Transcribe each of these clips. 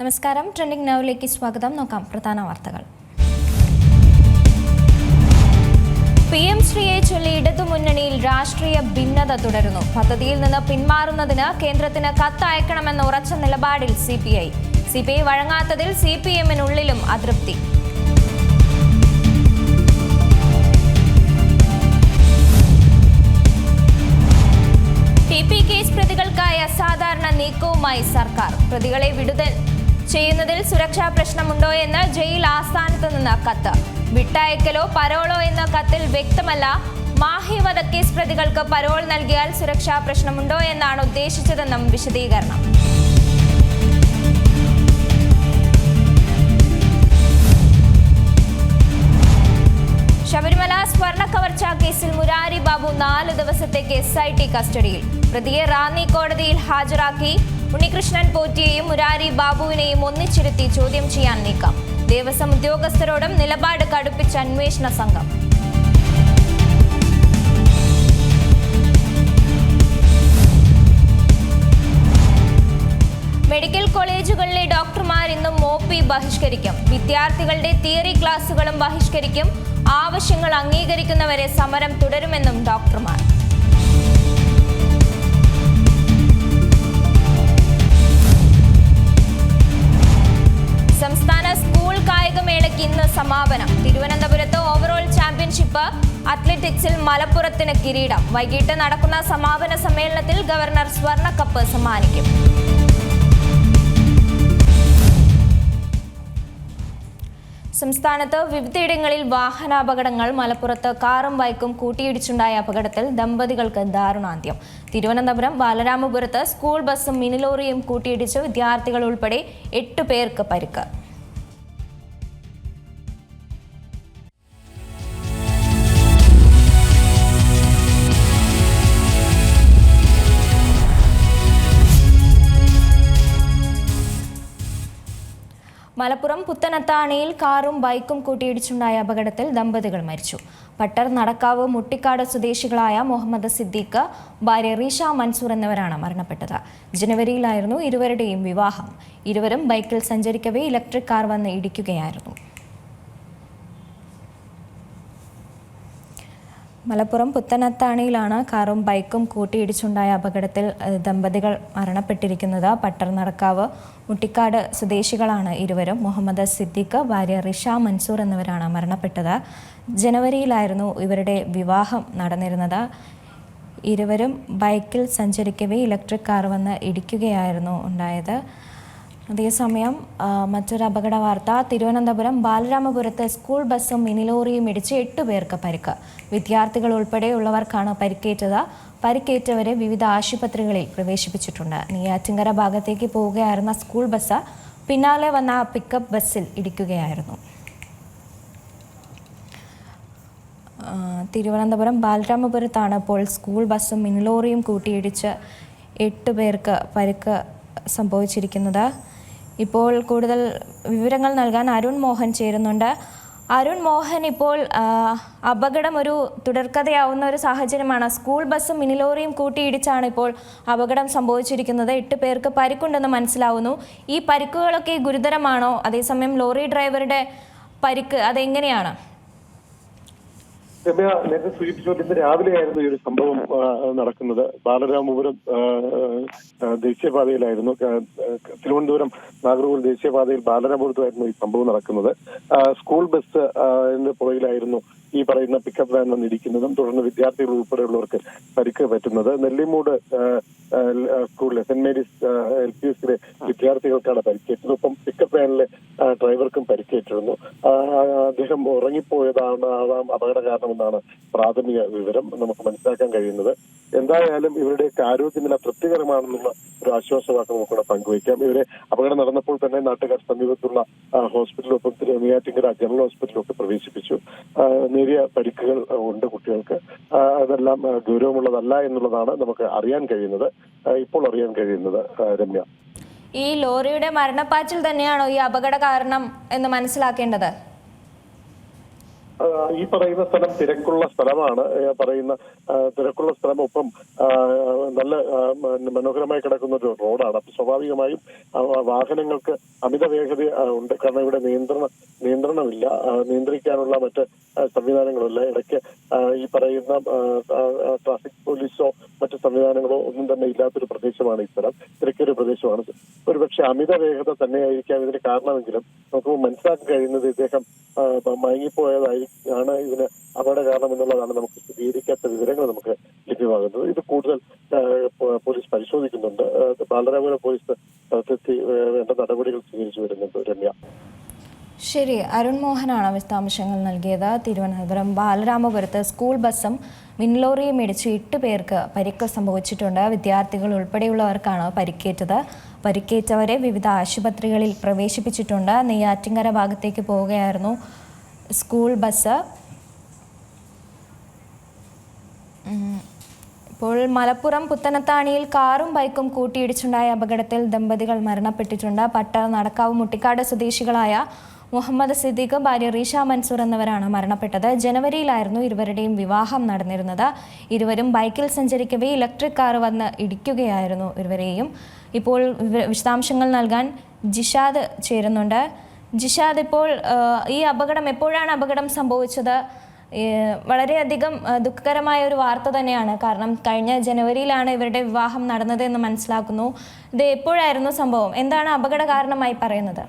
നമസ്കാരം. ട്രെൻഡിംഗ് നൗവിലേക്ക് സ്വാഗതം. നോക്കാം പ്രധാന വാർത്തകൾ. പി എം ശ്രീയെ ചൊല്ലി ഇടതുമുന്നണിയിൽ രാഷ്ട്രീയ ഭിന്നത തുടരുന്നു. പദ്ധതിയിൽ നിന്ന് പിന്മാറുന്നതിന് കേന്ദ്രത്തിന് കത്ത് അയക്കണമെന്ന ഉറച്ച നിലപാടിൽ C P I. C P I വഴങ്ങാത്തതിൽ C P എമ്മിനുള്ളിലും അതൃപ്തി. ടി പി കേസ് പ്രതികൾക്കായി അസാധാരണ നീക്കവുമായി സർക്കാർ. പ്രതികളെ വിടുതൽ ചെയ്യുന്നതിൽ സുരക്ഷാ പ്രശ്നമുണ്ടോ എന്ന് ജയിൽ ആസ്ഥാനത്ത് നിന്ന് കത്ത്. വിട്ടയക്കലോ പരോളോ എന്ന കത്തിൽ വ്യക്തമല്ല. മാഹി വധക്കേസ് പ്രതികൾക്ക് പരോൾ നൽകിയാൽ സുരക്ഷാ പ്രശ്നമുണ്ടോ എന്നാണ് ഉദ്ദേശിച്ചതെന്നും വിശദീകരണം. ശബരിമല സ്വർണ കവർച്ചാ കേസിൽ മുരാരി ബാബു നാല് ദിവസത്തേക്ക് എസ് ഐ ടി കസ്റ്റഡിയിൽ. പ്രതിയെ റാന്നി കോടതിയിൽ ഹാജരാക്കി ഉണ്ണികൃഷ്ണൻ പോറ്റിയെയും മുരാരി ബാബുവിനെയും ഒന്നിച്ചിരുത്തി ചോദ്യം ചെയ്യാൻ നീക്കം. ദേവസ്വം ഉദ്യോഗസ്ഥരോടും നിലപാട് കടുപ്പിച്ച അന്വേഷണ സംഘം. മെഡിക്കൽ കോളേജുകളിലെ ഡോക്ടർമാർ ഇന്നും ഒ പി ബഹിഷ്കരിക്കും. വിദ്യാർത്ഥികളുടെ തിയറി ക്ലാസുകളും ബഹിഷ്കരിക്കും. ആവശ്യങ്ങൾ അംഗീകരിക്കുന്നവരെ സമരം തുടരുമെന്നും ഡോക്ടർമാർ. കായികമേളയ്ക്ക് ഇന്ന് സമാപനം. തിരുവനന്തപുരത്ത് ഓവറോൾ ചാമ്പ്യൻഷിപ്പ് അത്ലറ്റിക്സിൽ മലപ്പുറത്തിന് കിരീടം. വൈകിട്ട് നടക്കുന്ന സമാപന സമ്മേളനത്തിൽ ഗവർണർ സ്വർണക്കപ്പ് സമ്മാനിക്കും. സംസ്ഥാനത്ത് വിവിധയിടങ്ങളിൽ വാഹനാപകടങ്ങൾ മലപ്പുറത്ത് കാറും ബൈക്കും കൂട്ടിയിടിച്ചുണ്ടായ അപകടത്തിൽ ദമ്പതികൾക്ക് ദാരുണാന്ത്യം. തിരുവനന്തപുരം ബാലരാമപുരത്ത് സ്കൂൾ ബസ്സും മിനിലോറിയും കൂട്ടിയിടിച്ച് വിദ്യാർത്ഥികൾ ഉൾപ്പെടെ എട്ട് പേർക്ക് പരിക്ക്. മലപ്പുറം പുത്തനത്താണിയിൽ കാറും ബൈക്കും കൂട്ടിയിടിച്ചുണ്ടായ അപകടത്തിൽ ദമ്പതികൾ മരിച്ചു. പട്ടർ നടക്കാവ് മുട്ടിക്കാട് സ്വദേശികളായ മുഹമ്മദ് സിദ്ദീഖ് ഭാര്യ റീഷ മൻസൂർ എന്നിവരാണ് മരണപ്പെട്ടത്. ജനുവരിയിലായിരുന്നു ഇരുവരുടെയും വിവാഹം. ഇരുവരും ബൈക്കിൽ സഞ്ചരിക്കവേ ഇലക്ട്രിക് കാർ വന്ന് ഇടിക്കുകയായിരുന്നു. മലപ്പുറം പുത്തനത്താണിയിലാണ് കാറും ബൈക്കും കൂട്ടിയിടിച്ചുണ്ടായ അപകടത്തിൽ ദമ്പതികൾ മരണപ്പെട്ടിരിക്കുന്നത് പട്ടർ നടക്കാവ് മുട്ടിക്കാട് സ്വദേശികളാണ് ഇരുവരും. മുഹമ്മദ് സിദ്ദിഖ് ഭാര്യ റിഷ മൻസൂർ എന്നിവരാണ് മരണപ്പെട്ടത്. ജനുവരിയിലായിരുന്നു ഇവരുടെ വിവാഹം നടന്നിരുന്നത്. ഇരുവരും ബൈക്കിൽ സഞ്ചരിക്കവേ ഇലക്ട്രിക് കാർ വന്ന് ഇടിക്കുകയായിരുന്നു ഉണ്ടായത്. അതേസമയം മറ്റൊരു അപകട വാർത്ത തിരുവനന്തപുരം ബാലരാമപുരത്ത് സ്കൂൾ ബസ്സും മിനിലോറിയും ഇടിച്ച് എട്ട് പേർക്ക് പരിക്ക്. വിദ്യാർത്ഥികൾ ഉൾപ്പെടെയുള്ളവർക്കാണ് പരിക്കേറ്റത്. പരിക്കേറ്റവരെ വിവിധ ആശുപത്രികളിൽ പ്രവേശിപ്പിച്ചിട്ടുണ്ട്. നെയ്യാറ്റിങ്കര ഭാഗത്തേക്ക് പോവുകയായിരുന്ന സ്കൂൾ ബസ് പിന്നാലെ വന്ന പിക്കപ്പ് ബസ്സിൽ ഇടിക്കുകയായിരുന്നു. തിരുവനന്തപുരം ബാലരാമപുരത്താണ് ഇപ്പോൾ സ്കൂൾ ബസ്സും മിനിലോറിയും കൂട്ടിയിടിച്ച് എട്ട് പേർക്ക് പരിക്ക് സംഭവിച്ചിരിക്കുന്നത്. ഇപ്പോൾ കൂടുതൽ വിവരങ്ങൾ നൽകാൻ അരുൺ മോഹൻ ചേരുന്നുണ്ട്. അരുൺ മോഹൻ ഇപ്പോൾ അപകടം ഒരു തുടർക്കഥയാവുന്ന ഒരു സാഹചര്യമാണ്. സ്കൂൾ ബസ്സും മിനിലോറിയും കൂട്ടിയിടിച്ചാണ് ഇപ്പോൾ അപകടം സംഭവിച്ചിരിക്കുന്നത്. എട്ട് പേർക്ക് പരിക്കുണ്ടെന്ന് മനസ്സിലാവുന്നു. ഈ പരിക്കുകളൊക്കെ ഗുരുതരമാണോ? അതേസമയം ലോറി ഡ്രൈവറുടെ പരിക്ക് അതെങ്ങനെയാണ്? രമ്യ നേരത്തെ സൂചിപ്പിച്ചുകൊണ്ട് ഇന്ന് രാവിലെയായിരുന്നു ഈ ഒരു സംഭവം നടക്കുന്നത്. ബാലരാമപുരം ദേശീയപാതയിലായിരുന്നു. തിരുവനന്തപുരം നാഗർകോവിൽ ദേശീയപാതയിൽ ബാലരാമപുരത്തായിരുന്നു ഈ സംഭവം നടക്കുന്നത്. സ്കൂൾ ബസ് പുറകിലായിരുന്നു ഈ പറയുന്ന പിക്കപ്പ് വാൻ വന്നിരിക്കുന്നതും തുടർന്ന് വിദ്യാർത്ഥികൾ ഉൾപ്പെടെയുള്ളവർക്ക് പരിക്ക് പറ്റുന്നത്. നെല്ലിമൂട് സ്കൂളിലെ സെന്റ് മേരീസ് എൽ പി എസിലെ വിദ്യാർത്ഥികൾക്കാണ് പരിക്കേറ്റത്. ഒപ്പം പിക്കപ്പ് വാനിലെ ഡ്രൈവർക്കും പരിക്കേറ്റിരുന്നു. അദ്ദേഹം ഉറങ്ങിപ്പോയതാണ് അപകട കാരണമെന്നാണ് പ്രാഥമിക വിവരം നമുക്ക് മനസ്സിലാക്കാൻ കഴിയുന്നത്. എന്തായാലും ഇവരുടെയൊക്കെ ആരോഗ്യനില തൃപ്തികരമാണെന്നുള്ള ഒരു ആശ്വാസവാക്ക് നമുക്കിവിടെ പങ്കുവയ്ക്കാം. ഇവരെ അപകടം നടന്നപ്പോൾ തന്നെ നാട്ടുകാർ സമീപത്തുള്ള ഹോസ്പിറ്റലൊപ്പം നെയ്യാറ്റിങ്കര ജനറൽ ഹോസ്പിറ്റലൊക്കെ പ്രവേശിപ്പിച്ചു. നേരിയ പരിക്കുകൾ ഉണ്ട് കുട്ടികൾക്ക്. അതെല്ലാം ഗൗരവമുള്ളതല്ല എന്നുള്ളതാണ് നമുക്ക് അറിയാൻ കഴിയുന്നത്. ഇപ്പോൾ അറിയാൻ കഴിയുന്നത് രമ്യ. ഈ ലോറിയുടെ മരണപ്പാച്ചിൽ തന്നെയാണോ ഈ അപകട കാരണം എന്ന് മനസ്സിലാക്കേണ്ടത്? ഈ പറയുന്ന സ്ഥലം തിരക്കുള്ള സ്ഥലമാണ്. പറയുന്ന തിരക്കുള്ള സ്ഥലം ഒപ്പം നല്ല മനോഹരമായി കിടക്കുന്ന ഒരു റോഡാണ്. അപ്പൊ സ്വാഭാവികമായും വാഹനങ്ങൾക്ക് അമിത വേഗത ഉണ്ട്. കാരണം ഇവിടെ നിയന്ത്രണ നിയന്ത്രണമില്ല. നിയന്ത്രിക്കാനുള്ള മറ്റ് സംവിധാനങ്ങളല്ല ഇടയ്ക്ക് ഈ പറയുന്ന ട്രാഫിക് പോലീസോ മറ്റ് സംവിധാനങ്ങളോ ഒന്നും തന്നെ ഇല്ലാത്തൊരു പ്രദേശമാണ് ഈ സ്ഥലം തിരക്കേറിയ പ്രദേശമാണ്. ഒരുപക്ഷെ അമിത വേഗത തന്നെയായിരിക്കാം. ഇതിന് കാരണമെങ്കിലും നമുക്ക് മനസ്സിലാക്കാൻ കഴിയുന്നത് ഇദ്ദേഹം മയങ്ങിപ്പോയതായി ആണ് ഇതിന് അപകട കാരണം എന്നുള്ളതാണ് നമുക്ക് സ്ഥിരീകരിക്കാത്ത വിവരങ്ങൾ നമുക്ക് ലഭ്യമാകുന്നത്. ഇത് കൂടുതൽ പോലീസ് പരിശോധിക്കുന്നുണ്ട്. ബാലരാമപുരം പോലീസ് സ്ഥലത്തെത്തി വേണ്ട നടപടികൾ സ്വീകരിച്ചു വരുന്നുണ്ട് രമ്യ. ശരി അരുൺ മോഹനാണ് വിശദാംശങ്ങൾ നൽകിയത്. തിരുവനന്തപുരം ബാലരാമപുരത്ത് സ്കൂൾ ബസ്സും മിൻലോറിയും ഇടിച്ച് എട്ട് പേർക്ക് പരിക്ക് സംഭവിച്ചിട്ടുണ്ട്. വിദ്യാർത്ഥികൾ ഉൾപ്പെടെയുള്ളവർക്കാണ് പരിക്കേറ്റത്. പരിക്കേറ്റവരെ വിവിധ ആശുപത്രികളിൽ പ്രവേശിപ്പിച്ചിട്ടുണ്ട്. നെയ്യാറ്റിങ്കര ഭാഗത്തേക്ക് പോവുകയായിരുന്നു സ്കൂൾ ബസ്. ഇപ്പോൾ മലപ്പുറം പുത്തനത്താണിയിൽ കാറും ബൈക്കും കൂട്ടിയിടിച്ചുണ്ടായ അപകടത്തിൽ ദമ്പതികൾ മരണപ്പെട്ടിട്ടുണ്ട്. പട്ട നടക്കാവ് മുട്ടിക്കാട് സ്വദേശികളായ മുഹമ്മദ് സിദ്ദീഖ് ഭാര്യ റീഷ മൻസൂർ എന്നിവരാണ് മരണപ്പെട്ടത്. ജനുവരിയിലായിരുന്നു ഇരുവരുടെയും വിവാഹം നടന്നിരുന്നത്. ഇരുവരും ബൈക്കിൽ സഞ്ചരിക്കവേ ഇലക്ട്രിക് കാർ വന്ന് ഇടിക്കുകയായിരുന്നു ഇരുവരെയും. ഇപ്പോൾ വിശദാംശങ്ങൾ നൽകാൻ ജിഷാദ് ചേരുന്നുണ്ട്. ജിഷാദ് ഇപ്പോൾ ഈ അപകടം എപ്പോഴാണ് അപകടം സംഭവിച്ചത്? വളരെയധികം ദുഃഖകരമായ ഒരു വാർത്ത തന്നെയാണ്. കാരണം കഴിഞ്ഞ ജനുവരിയിലാണ് ഇവരുടെ വിവാഹം നടന്നത് എന്ന് മനസ്സിലാക്കുന്നു. ഇത് എപ്പോഴായിരുന്നു സംഭവം? എന്താണ് അപകട കാരണമായി പറയുന്നത്?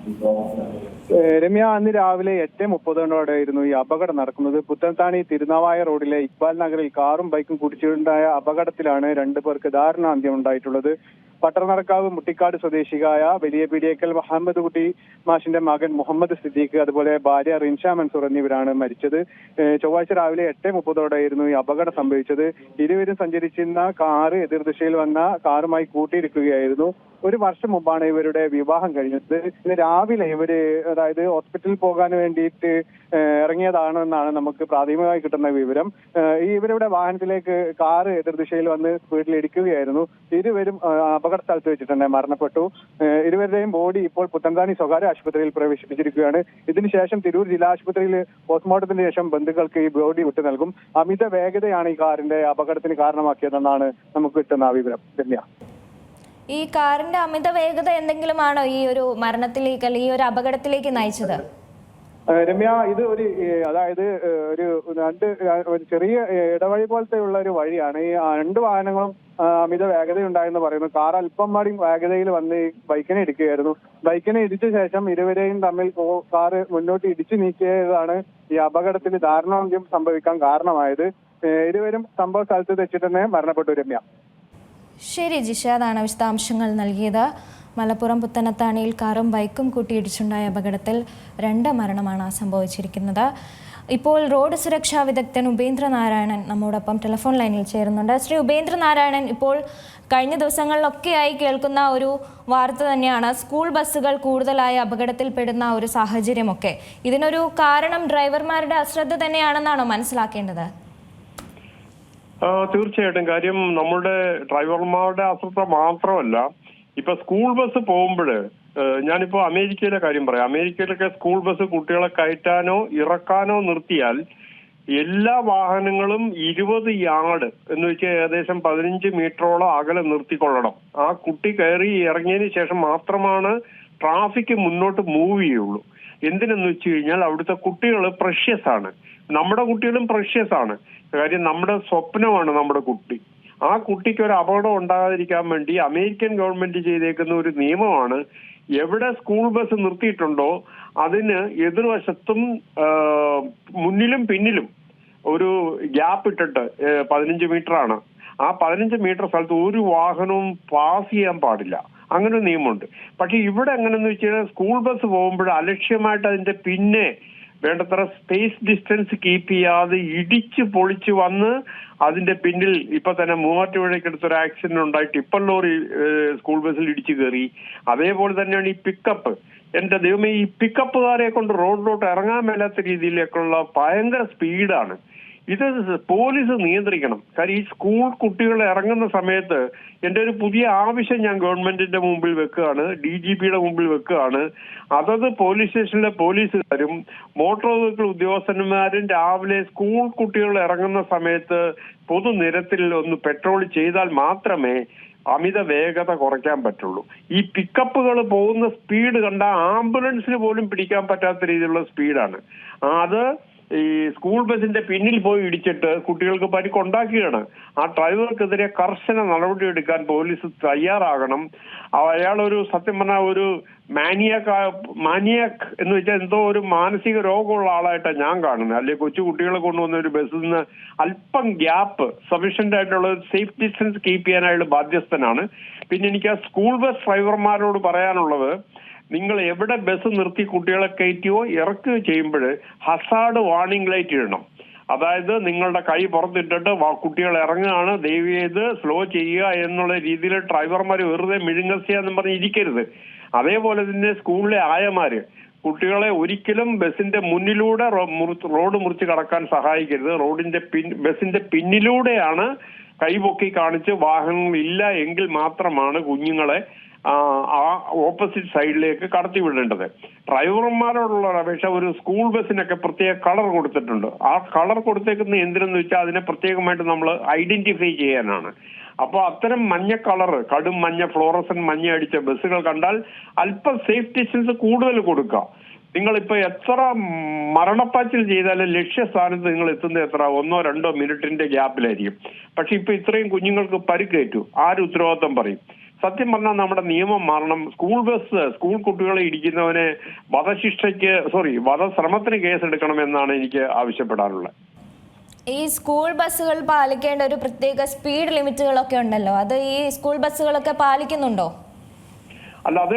രമ്യ അന്ന് രാവിലെ എട്ട് മുപ്പതോടെയായിരുന്നു ഈ അപകടം നടക്കുന്നത്. പുത്തൻതാണി തിരുനാവായ റോഡിലെ ഇക്ബാൽ നഗറിൽ കാറും ബൈക്കും കുടിച്ചുണ്ടായ അപകടത്തിലാണ് രണ്ടു പേർക്ക് ദാരുണാന്ത്യം ഉണ്ടായിട്ടുള്ളത്. പട്ടണനടക്കാവ് മുട്ടിക്കാട് സ്വദേശിയായ വലിയ പീടിയേക്കൽ മുഹമ്മദ് കുട്ടി മാഷിന്റെ മകൻ മുഹമ്മദ് സിദ്ദീഖ് അതുപോലെ ഭാര്യ റിൻഷ മൻസൂർ എന്നിവരാണ് മരിച്ചത്. ചൊവ്വാഴ്ച രാവിലെ എട്ട് മുപ്പതോടെയായിരുന്നു ഈ അപകടം സംഭവിച്ചത്. ഇരുവരും സഞ്ചരിച്ചിരുന്ന കാറ് എതിർദിശയിൽ വന്ന കാറുമായി കൂട്ടിയിടിക്കുകയായിരുന്നു. ഒരു വർഷം മുമ്പാണ് ഇവരുടെ വിവാഹം കഴിഞ്ഞത്. ഇന്ന് രാവിലെ ഇവർ അതായത് ഹോസ്പിറ്റലിൽ പോകാൻ വേണ്ടിയിട്ട് ഇറങ്ങിയതാണെന്നാണ് നമുക്ക് പ്രാഥമികമായി കിട്ടുന്ന വിവരം. ഇവരുടെ വാഹനത്തിലേക്ക് കാറ് എതിർദിശയിൽ വന്ന് വീട്ടിൽ ഇടിക്കുകയായിരുന്നു. ഇരുവരും അപകട സ്ഥലത്ത് വെച്ചിട്ട് തന്നെ മരണപ്പെട്ടു. ഇരുവരുടെയും ബോഡി ഇപ്പോൾ പുത്തൻതാണി സ്വകാര്യ ആശുപത്രിയിൽ പ്രവേശിപ്പിച്ചിരിക്കുകയാണ്. ഇതിനുശേഷം തിരൂർ ജില്ലാ ആശുപത്രിയിൽ പോസ്റ്റ്മോർട്ടത്തിന് ശേഷം ബന്ധുക്കൾക്ക് ഈ ബോഡി വിട്ടു നൽകും. അമിത വേഗതയാണ് ഈ കാറിന്റെ അപകടത്തിന് കാരണമാക്കിയതെന്നാണ് നമുക്ക് കിട്ടുന്ന വിവരം. രമ്യ. ഈ കാറിന്റെ അമിത വേഗത എന്തെങ്കിലുമാണോ ഈ ഒരു മരണത്തിലേക്ക് അല്ലെങ്കിൽ ഈ ഒരു അപകടത്തിലേക്ക് നയിച്ചത്? രമ്യ ഇത് ഒരു അതായത് ഒരു രണ്ട് ഒരു ചെറിയ ഇടവഴി പോലത്തെ ഉള്ള ഒരു വഴിയാണ്. ഈ രണ്ട് വാഹനങ്ങളും അമിത വേഗതയുണ്ടായെന്ന് പറയുന്നു. കാർ അല്പം പാടി വേഗതയിൽ വന്ന് ബൈക്കിനെ ഇടിക്കുകയായിരുന്നു. ബൈക്കിനെ ഇടിച്ച ശേഷം ഇരുവരെയും തമ്മിൽ കാറ് മുന്നോട്ട് ഇടിച്ചു നീക്കിയതാണ് ഈ അപകടത്തിന് ദാരുണാന്ത്യം സംഭവിക്കാൻ കാരണമായത്. ഇരുവരും സംഭവ സ്ഥലത്ത് വെച്ചിട്ട് തന്നെ മരണപ്പെട്ടു രമ്യ. ശരി ജിഷ. അതാണ് വിശദാംശങ്ങൾ നൽകിയത്. മലപ്പുറം പുത്തനത്താണിയിൽ കാറും ബൈക്കും കൂട്ടിയിടിച്ചുണ്ടായ അപകടത്തിൽ രണ്ട് മരണമാണ് സംഭവിച്ചിരിക്കുന്നത്. ഇപ്പോൾ റോഡ് സുരക്ഷാ വിദഗ്ധൻ ഉപേന്ദ്രനാരായണൻ നമ്മോടൊപ്പം ടെലിഫോൺ ലൈനിൽ ചേരുന്നുണ്ട്. ശ്രീ ഉപേന്ദ്രനാരായണൻ ഇപ്പോൾ കഴിഞ്ഞ ദിവസങ്ങളിലൊക്കെയായി കേൾക്കുന്ന ഒരു വാർത്ത തന്നെയാണ്. സ്കൂൾ ബസ്സുകൾ കൂടുതലായി അപകടത്തിൽപ്പെടുന്ന ഒരു സാഹചര്യമൊക്കെ. ഇതിനൊരു കാരണം ഡ്രൈവർമാരുടെ അശ്രദ്ധ തന്നെയാണെന്നാണോ മനസ്സിലാക്കേണ്ടത്? തീർച്ചയായിട്ടും. കാര്യം നമ്മുടെ ഡ്രൈവർമാരുടെ അശ്രദ്ധ മാത്രമല്ല ഇപ്പൊ സ്കൂൾ ബസ് പോകുമ്പോൾ ഞാനിപ്പോ അമേരിക്കയിലെ കാര്യം പറയാം. അമേരിക്കയിലൊക്കെ സ്കൂൾ ബസ് കുട്ടികളെ കയറ്റാനോ ഇറക്കാനോ നിർത്തിയാൽ എല്ലാ വാഹനങ്ങളും ഇരുപത് യാർഡ് എന്ന് വെച്ചാൽ ഏകദേശം പതിനഞ്ച് മീറ്ററോളം അകലെ നിർത്തിക്കൊള്ളണം. ആ കുട്ടി കയറി ഇറങ്ങിയതിന് ശേഷം മാത്രമാണ് ട്രാഫിക് മുന്നോട്ട് മൂവ് ചെയ്യുള്ളൂ. എന്തിനെന്ന് വെച്ച് കഴിഞ്ഞാൽ അവിടുത്തെ കുട്ടികൾ പ്രഷ്യസ് ആണ് നമ്മുടെ കുട്ടികളും പ്രഷ്യസ് ആണ് കാര്യം നമ്മുടെ സ്വപ്നമാണ് നമ്മുടെ കുട്ടി. ആ കുട്ടിക്ക് ഒരു അപകടം ഉണ്ടാകാതിരിക്കാൻ വേണ്ടി അമേരിക്കൻ ഗവൺമെന്റ് ചെയ്തേക്കുന്ന ഒരു നിയമമാണ് എവിടെ സ്കൂൾ ബസ് നിർത്തിയിട്ടുണ്ടോ അതിന് എതിർവശത്തും മുന്നിലും പിന്നിലും ഒരു ഗ്യാപ്പ് ഇട്ടിട്ട് പതിനഞ്ച് മീറ്റർ ആണ്. ആ പതിനഞ്ച് മീറ്റർ സ്ഥലത്ത് ഒരു വാഹനവും പാസ് ചെയ്യാൻ പാടില്ല. അങ്ങനെ ഒരു നിയമമുണ്ട്. പക്ഷെ ഇവിടെ എങ്ങനെയെന്ന് വെച്ച് കഴിഞ്ഞാൽ സ്കൂൾ ബസ് പോകുമ്പോൾ അലക്ഷ്യമായിട്ട് അതിന്റെ പിന്നെ വേണ്ടത്ര സ്പേസ് ഡിസ്റ്റൻസ് കീപ്പ് ചെയ്യാതെ ഇടിച്ച് പൊളിച്ച് വന്ന് അതിന്റെ പിന്നിൽ ഇപ്പൊ തന്നെ മൂവാറ്റുപുഴയ്ക്കടുത്ത് ഒരു ആക്സിഡന്റ് ഉണ്ടായിട്ട് ടിപ്പർ ലോറി സ്കൂൾ ബസ്സിൽ ഇടിച്ചു കയറി. അതേപോലെ തന്നെയാണ് ഈ പിക്കപ്പ് എന്റെ ദൈവമേ ഈ പിക്കപ്പുകാരെ കൊണ്ട് റോഡിലോട്ട് ഇറങ്ങാൻ മേലാത്ത രീതിയിലേക്കുള്ള ഭയങ്കര സ്പീഡാണ് ഇത് പോലീസ് നിയന്ത്രിക്കണം. കാര്യം ഈ സ്കൂൾ കുട്ടികൾ ഇറങ്ങുന്ന സമയത്ത് എന്റെ ഒരു പുതിയ ആവശ്യം ഞാൻ ഗവൺമെന്റിന്റെ മുമ്പിൽ വെക്കുകയാണ് ഡി ജി പിയുടെ മുമ്പിൽ വെക്കുകയാണ്. അതത് പോലീസ് സ്റ്റേഷനിലെ പോലീസുകാരും മോട്ടോർ വെഹിക്കിൾ ഉദ്യോഗസ്ഥന്മാരും രാവിലെ സ്കൂൾ കുട്ടികൾ ഇറങ്ങുന്ന സമയത്ത് പൊതുനിരത്തിൽ ഒന്ന് പെട്രോൾ ചെയ്താൽ മാത്രമേ അമിത വേഗത കുറയ്ക്കാൻ പറ്റുള്ളൂ. ഈ പിക്കപ്പുകൾ പോകുന്ന സ്പീഡ് കണ്ട ആംബുലൻസിന് പോലും പിടിക്കാൻ പറ്റാത്ത രീതിയിലുള്ള സ്പീഡാണ് അത് ഈ സ്കൂൾ ബസിന്റെ പിന്നിൽ പോയി ഇടിച്ചിട്ട് കുട്ടികൾക്ക് പരിക്കുണ്ടാക്കുകയാണ് ആ ഡ്രൈവർക്കെതിരെ കർശന നടപടിയെടുക്കാൻ പോലീസ് തയ്യാറാകണം. അയാൾ ഒരു സത്യം പറഞ്ഞാൽ ഒരു മാനിയാക്ക് മാനിയക് എന്ന് വെച്ചാൽ എന്തോ ഒരു മാനസിക രോഗമുള്ള ആളായിട്ടാണ് ഞാൻ കാണുന്നത്. അല്ലെ കൊച്ചു കുട്ടികളെ കൊണ്ടുവന്ന ഒരു ബസ്സിൽ നിന്ന് അല്പം ഗ്യാപ്പ് സഫീഷ്യന്റ് ആയിട്ടുള്ള സേഫ് ഡിസ്റ്റൻസ് കീപ്പ് അയാൾ ബാധ്യസ്ഥനാണ്. പിന്നെ എനിക്ക് ആ സ്കൂൾ ബസ് ഡ്രൈവർമാരോട് പറയാനുള്ളത് നിങ്ങൾ എവിടെ ബസ് നിർത്തി കുട്ടികളെ കയറ്റിയോ ഇറക്കുകയോ ചെയ്യുമ്പോൾ ഹസാഡ് വാർണിംഗ് ലൈറ്റ് ഇടണം. അതായത് നിങ്ങളുടെ കൈ പുറത്തിട്ടിട്ട് കുട്ടികൾ ഇറങ്ങുകയാണ് ദയവ് ചെയ്ത് സ്ലോ ചെയ്യുക എന്നുള്ള രീതിയിൽ ഡ്രൈവർമാർ വെറുതെ മിഴുങ്ങസിയാന്ന് പറഞ്ഞ് ഇരിക്കരുത്. അതേപോലെ തന്നെ സ്കൂളിലെ ആയമാര് കുട്ടികളെ ഒരിക്കലും ബസിന്റെ മുന്നിലൂടെ റോഡ് മുറിച്ച് കടക്കാൻ സഹായിക്കരുത്. റോഡിന്റെ പിൻ ബസിന്റെ പിന്നിലൂടെയാണ് കൈപൊക്കി കാണിച്ച് വാഹനങ്ങൾ ഇല്ല എങ്കിൽ മാത്രമാണ് കുഞ്ഞുങ്ങളെ ആ ഓപ്പോസിറ്റ് സൈഡിലേക്ക് കടത്തി വിടേണ്ടത്. ഡ്രൈവർമാരോടുള്ള അപേക്ഷ ഒരു സ്കൂൾ ബസ്സിനൊക്കെ പ്രത്യേക കളർ കൊടുത്തിട്ടുണ്ട്. ആ കളർ കൊടുത്തേക്കുന്ന എന്തിനെന്ന് വെച്ചാൽ അതിനെ പ്രത്യേകമായിട്ട് നമ്മൾ ഐഡന്റിഫൈ ചെയ്യാനാണ്. അപ്പോൾ അത്തരം മഞ്ഞ കളർ കടും മഞ്ഞ ഫ്ലോറസൻ മഞ്ഞ അടിച്ച ബസ്സുകൾ കണ്ടാൽ അല്പം സേഫ് ഡിസ്റ്റൻസ് കൂടുതൽ കൊടുക്കുക നിങ്ങളിപ്പോൾ എത്ര മരണപ്പാച്ചിൽ ചെയ്താലും ലക്ഷ്യസ്ഥാനത്ത് നിങ്ങൾ എത്തുന്നത് എത്ര? ഒന്നോ രണ്ടോ മിനിറ്റിന്റെ ഗ്യാപ്പിലായിരിക്കും പക്ഷെ ഇപ്പൊ ഇത്രയും കുഞ്ഞുങ്ങൾക്ക് പരിക്കേറ്റു. ആര് ഉത്തരവാദിത്തം പറയും? സത്യം പറഞ്ഞാൽ നമ്മുടെ നിയമം മാറണം. സ്കൂൾ ബസ് സ്കൂൾ കുട്ടികളെ ഇടിക്കുന്നവനെ വധശിക്ഷയ്ക്ക് സോറി വധശ്രമത്തിന് കേസെടുക്കണമെന്നാണ് എനിക്ക് ആവശ്യപ്പെടാനുള്ളത്. ഈ സ്കൂൾ ബസ്സുകൾ പാലിക്കേണ്ട ഒരു പ്രത്യേക സ്പീഡ് ലിമിറ്റുകളൊക്കെ ഉണ്ടല്ലോ. അത് ഈ സ്കൂൾ ബസ്സുകളൊക്കെ പാലിക്കുന്നുണ്ടോ? അല്ല അത്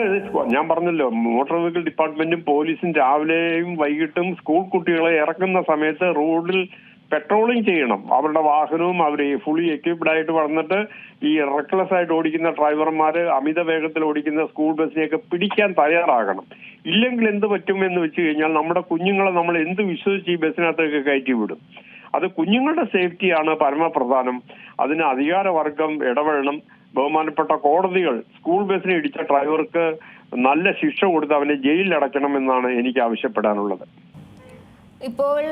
ഞാൻ പറഞ്ഞല്ലോ മോട്ടോർ വെഹിക്കിൾ ഡിപ്പാർട്ട്മെന്റും പോലീസും രാവിലെയും വൈകിട്ടും സ്കൂൾ കുട്ടികളെ ഇറക്കുന്ന സമയത്ത് റോഡിൽ പെട്രോളിംഗ് ചെയ്യണം. അവരുടെ വാഹനവും അവർ ഫുള്ളി എക്യുപ്ഡ് ആയിട്ട് വന്നിട്ട് ഈ റെക്ലെസ് ആയിട്ട് ഓടിക്കുന്ന ഡ്രൈവർമാര് അമിത വേഗത്തിൽ ഓടിക്കുന്ന സ്കൂൾ ബസ്സിനെയൊക്കെ പിടിക്കാൻ തയ്യാറാകണം. ഇല്ലെങ്കിൽ എന്ത് പറ്റും എന്ന് വെച്ച് കഴിഞ്ഞാൽ നമ്മുടെ കുഞ്ഞുങ്ങളെ നമ്മൾ എന്ത് വിശ്വസിച്ച് ഈ ബസ്സിനകത്തേക്ക് കയറ്റി വിടും? അത് കുഞ്ഞുങ്ങളുടെ സേഫ്റ്റിയാണ് പരമപ്രധാനം. അതിന് അധികാരവർഗം ഇടപെടണം. ബഹുമാനപ്പെട്ട കോടതികൾ സ്കൂൾ ബസ്സിനെ ഇടിച്ച ഡ്രൈവർക്ക് നല്ല ശിക്ഷ കൊടുത്ത് അവനെ ജയിലിൽ അടയ്ക്കണം എന്നാണ് എനിക്ക് ആവശ്യപ്പെടാനുള്ളത്. ഇപ്പോൾ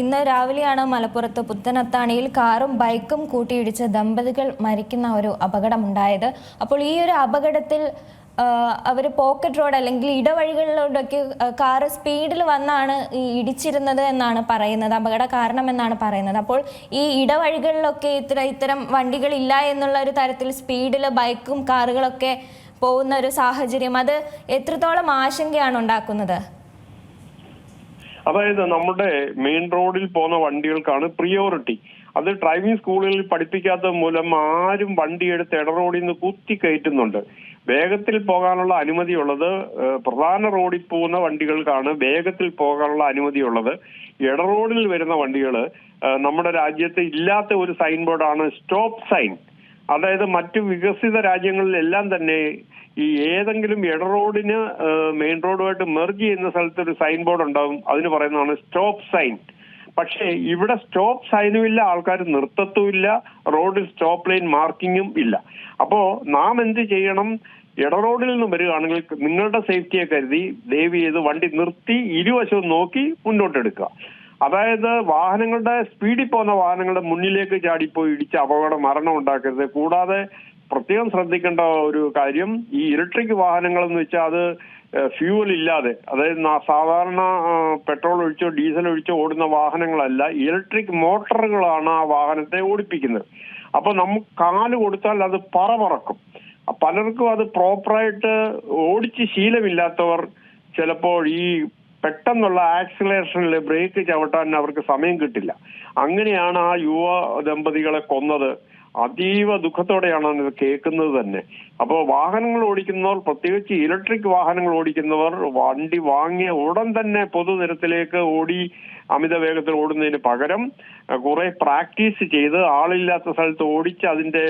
ഇന്ന് രാവിലെയാണ് മലപ്പുറത്ത് പുത്തനത്താണിയിൽ കാറും ബൈക്കും കൂട്ടിയിടിച്ച് ദമ്പതികൾ മരിക്കുന്ന ഒരു അപകടമുണ്ടായത്. അപ്പോൾ ഈ ഒരു അപകടത്തിൽ അവർ പോക്കറ്റ് റോഡ് അല്ലെങ്കിൽ ഇടവഴികളിലൂടെയൊക്കെ കാറ് സ്പീഡിൽ വന്നാണ് ഈ ഇടിച്ചിരുന്നത് എന്നാണ് പറയുന്നത് അപകട കാരണം എന്നാണ് പറയുന്നത്. അപ്പോൾ ഈ ഇടവഴികളിലൊക്കെ ഇത്ര ഇത്തരം വണ്ടികളില്ല എന്നുള്ള ഒരു തരത്തിൽ സ്പീഡിൽ ബൈക്കും കാറുകളൊക്കെ പോകുന്ന ഒരു സാഹചര്യം അത് എത്രത്തോളം ആശങ്കയാണ് ഉണ്ടാക്കുന്നത്? അതായത് നമ്മുടെ മെയിൻ റോഡിൽ പോകുന്ന വണ്ടികൾക്കാണ് പ്രിയോറിറ്റി അത് ഡ്രൈവിംഗ് സ്കൂളുകളിൽ പഠിപ്പിക്കാത്ത മൂലം ആരും വണ്ടി എടുത്ത് ഇട റോഡിൽ നിന്ന് കുത്തി കയറ്റുന്നുണ്ട്. വേഗത്തിൽ പോകാനുള്ള അനുമതിയുള്ളത് പ്രധാന റോഡിൽ പോകുന്ന വണ്ടികൾക്കാണ് വേഗത്തിൽ പോകാനുള്ള അനുമതിയുള്ളത്. ഇട റോഡിൽ വരുന്ന വണ്ടികൾ നമ്മുടെ രാജ്യത്ത് ഇല്ലാത്ത ഒരു സൈൻ ബോർഡാണ് സ്റ്റോപ്പ് സൈൻ അതായത് മറ്റു വികസിത രാജ്യങ്ങളിലെല്ലാം തന്നെ ഈ ഏതെങ്കിലും ഇട റോഡിന് മെയിൻ റോഡുമായിട്ട് മെർജ് ചെയ്യുന്ന സ്ഥലത്ത് ഒരു സൈൻ ബോർഡ് ഉണ്ടാവും. അതിന് പറയുന്നതാണ് സ്റ്റോപ്പ് സൈൻ. പക്ഷേ ഇവിടെ സ്റ്റോപ്പ് സൈനും ഇല്ല ആൾക്കാർ നിർത്തത്തുമില്ല റോഡിൽ സ്റ്റോപ്പ് ലൈൻ മാർക്കിങ്ങും ഇല്ല. അപ്പോ നാം എന്ത് ചെയ്യണം? എട റോഡിൽ നിന്ന് വരികയാണെങ്കിൽ നിങ്ങളുടെ സേഫ്റ്റിയെ കരുതി ദയവ് ചെയ്ത് വണ്ടി നിർത്തി ഇരുവശവും നോക്കി മുന്നോട്ടെടുക്കുക. അതായത് വാഹനങ്ങളുടെ സ്പീഡിൽ പോകുന്ന വാഹനങ്ങളുടെ മുന്നിലേക്ക് ചാടിപ്പോയി ഇടിച്ച് അപകട മരണം ഉണ്ടാക്കരുത്. കൂടാതെ പ്രത്യേകം ശ്രദ്ധിക്കേണ്ട ഒരു കാര്യം ഈ ഇലക്ട്രിക് വാഹനങ്ങൾ എന്ന് വെച്ചാൽ അത് ഫ്യൂവൽ ഇല്ലാതെ അതായത് സാധാരണ പെട്രോൾ ഒഴിച്ചോ ഡീസൽ ഒഴിച്ചോ ഓടുന്ന വാഹനങ്ങളല്ല ഇലക്ട്രിക് മോട്ടറുകളാണ് ആ വാഹനത്തെ ഓടിപ്പിക്കുന്നത്. അപ്പൊ നമുക്ക് കാൽ കൊടുത്താൽ അത് പറ പറക്കും. പലർക്കും അത് പ്രോപ്പറായിട്ട് ഓടിച്ച് ശീലമില്ലാത്തവർ ചിലപ്പോൾ ഈ പെട്ടെന്നുള്ള ആക്സിലേഷനിൽ ബ്രേക്ക് ചവിട്ടാൻ അവർക്ക് സമയം കിട്ടില്ല. അങ്ങനെയാണ് ആ യുവ ദമ്പതികളെ കൊന്നത്. അതീവ ദുഃഖത്തോടെയാണ് ഇത് കേൾക്കുന്നത് തന്നെ. അപ്പോൾ വാഹനങ്ങൾ ഓടിക്കുന്നവർ പ്രത്യേകിച്ച് ഇലക്ട്രിക് വാഹനങ്ങൾ ഓടിക്കുന്നവർ വണ്ടി വാങ്ങിയ ഉടൻ തന്നെ പൊതുനിരത്തിലേക്ക് ഓടി അമിത വേഗത്തിൽ ഓടുന്നതിന് പകരം കുറെ പ്രാക്ടീസ് ചെയ്ത് ആളില്ലാത്ത സ്ഥലത്ത് ഓടിച്ച് അതിന്റെ